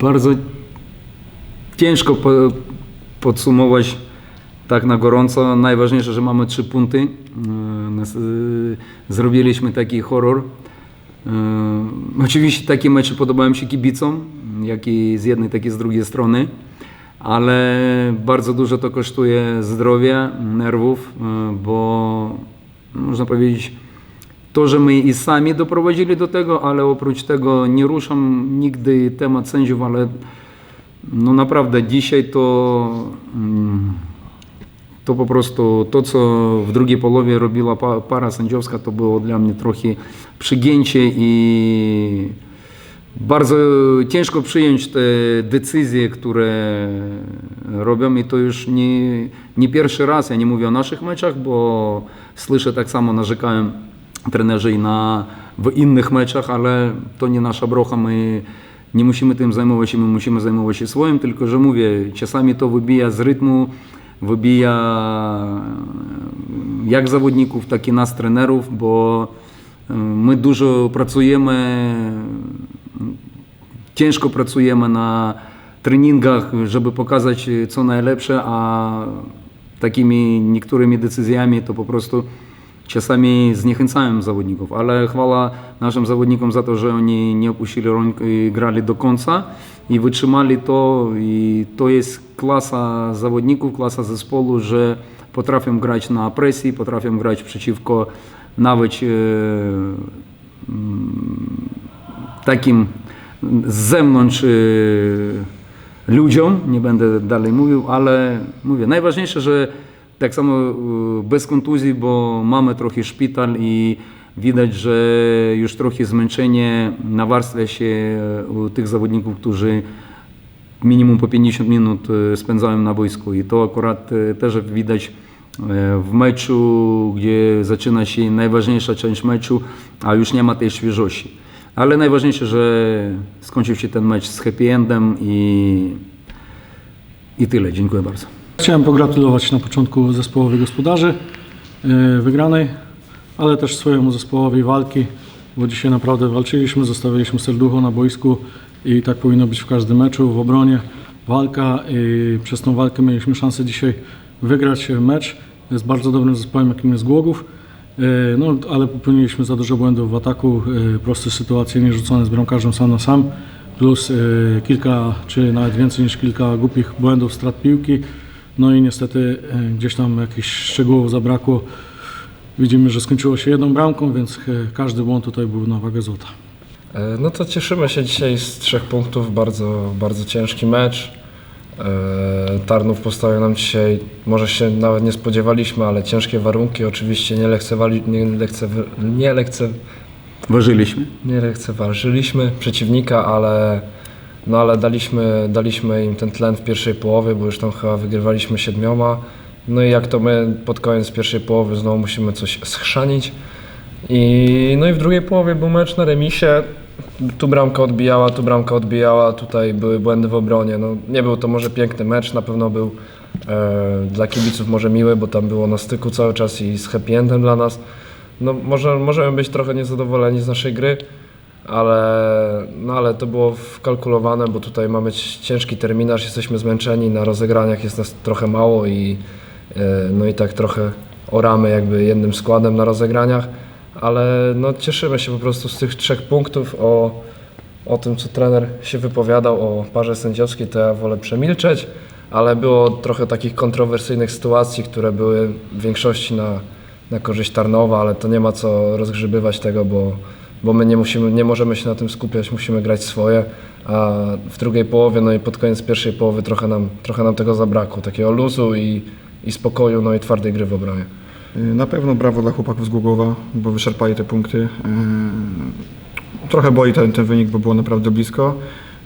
Bardzo ciężko po, podsumować tak na gorąco. Najważniejsze, że mamy trzy punkty. Nas- yy, Zrobiliśmy taki horror. Yy, Oczywiście takie mecze podobają się kibicom, jak i z jednej, tak i z drugiej strony, ale bardzo dużo to kosztuje zdrowia, nerwów, yy, bo można powiedzieć, to, że my i sami doprowadzili do tego, ale oprócz tego nie ruszam nigdy temat sędziów, ale no naprawdę dzisiaj to, mm, to po prostu to, co w drugiej połowie robiła pa- para sędziowska, to było dla mnie trochę przygięcie i bardzo ciężko przyjąć te decyzje, które robią i to już nie, nie pierwszy raz, ja nie mówię o naszych meczach, bo słyszę tak samo narzekałem trenerzy i na, w innych meczach, ale to nie nasza brocha, my nie musimy tym zajmować się, my musimy zajmować się swoim, tylko że mówię, czasami to wybija z rytmu, wybija jak zawodników, tak i nas trenerów, bo y, my dużo pracujemy, ciężko pracujemy na treningach, żeby pokazać co najlepsze, a takimi niektórymi decyzjami to po prostu czasami zniechęcają zawodników, ale chwała naszym zawodnikom za to, że oni nie opuścili rąk i grali do końca i wytrzymali to. I to jest klasa zawodników, klasa zespołu, że potrafią grać na presji, potrafią grać przeciwko nawet e, takim z zewnątrz y, ludziom, nie będę dalej mówił, ale mówię, najważniejsze, że tak samo y, bez kontuzji, bo mamy trochę szpital i widać, że już trochę zmęczenie nawarstwia się u tych zawodników, którzy minimum po 50 minut spędzałem na boisku i to akurat też widać w meczu, gdzie zaczyna się najważniejsza część meczu, a już nie ma tej świeżości. Ale najważniejsze, że skończył się ten mecz z happy endem i, i tyle. Dziękuję bardzo. Chciałem pogratulować na początku zespołowi gospodarzy yy, wygranej, ale też swojemu zespołowi walki, bo dzisiaj naprawdę walczyliśmy, zostawiliśmy serducho na boisku i tak powinno być w każdym meczu, w obronie walka i przez tą walkę mieliśmy szansę dzisiaj wygrać mecz z bardzo dobrym zespołem, jakim jest Głogów. Yy, No, ale popełniliśmy za dużo błędów w ataku, yy, proste sytuacje, nierzucone z bramkarzem sam na sam, plus yy, kilka, czy nawet więcej niż kilka głupich błędów, strat piłki. No i niestety e, gdzieś tam jakichś szczegółów zabrakło. Widzimy, że skończyło się jedną bramką, więc e, każdy błąd tutaj był na wagę złota. E, No to cieszymy się dzisiaj z trzech punktów, bardzo, bardzo ciężki mecz. E, Tarnów postawił nam dzisiaj, może się nawet nie spodziewaliśmy, ale ciężkie warunki. Oczywiście nie, lekcewali, nie, lekce, nie, lekce, Ważyliśmy. nie lekceważyliśmy przeciwnika, ale, no ale daliśmy, daliśmy im ten tlen w pierwszej połowie, bo już tam chyba wygrywaliśmy siedmioma. No i jak to my pod koniec pierwszej połowy znowu musimy coś schrzanić. I, no i w drugiej połowie był mecz na remisie. Tu bramka odbijała, tu bramka odbijała, tutaj były błędy w obronie. No, nie był to może piękny mecz, na pewno był e, dla kibiców może miły, bo tam było na styku cały czas i z happy endem dla nas. No, może, możemy być trochę niezadowoleni z naszej gry, ale, no, ale to było wkalkulowane, bo tutaj mamy ci- ciężki terminarz, jesteśmy zmęczeni, na rozegraniach jest nas trochę mało i, e, no i tak trochę oramy jakby jednym składem na rozegraniach, ale no, cieszymy się po prostu z tych trzech punktów o, o tym, co trener się wypowiadał o parze sędziowskiej, to ja wolę przemilczeć, ale było trochę takich kontrowersyjnych sytuacji, które były w większości na, na korzyść Tarnowa, ale to nie ma co rozgrzebywać tego, bo, bo my nie, musimy, nie możemy się na tym skupiać, musimy grać swoje, a w drugiej połowie, no i pod koniec pierwszej połowy trochę nam, trochę nam tego zabrakło, takiego luzu i, i spokoju, no i twardej gry w obronie. Na pewno brawo dla chłopaków z Głogowa, bo wyczerpali te punkty. Eee, Trochę boi ten, ten wynik, bo było naprawdę blisko,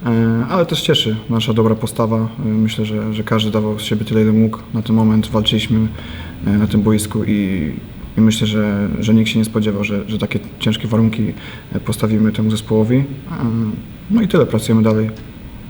eee, ale też cieszy nasza dobra postawa. Myślę, że, że każdy dawał z siebie tyle, ile mógł. Na ten moment walczyliśmy na tym boisku i, i myślę, że, że nikt się nie spodziewał, że, że takie ciężkie warunki postawimy temu zespołowi. No i tyle, pracujemy dalej.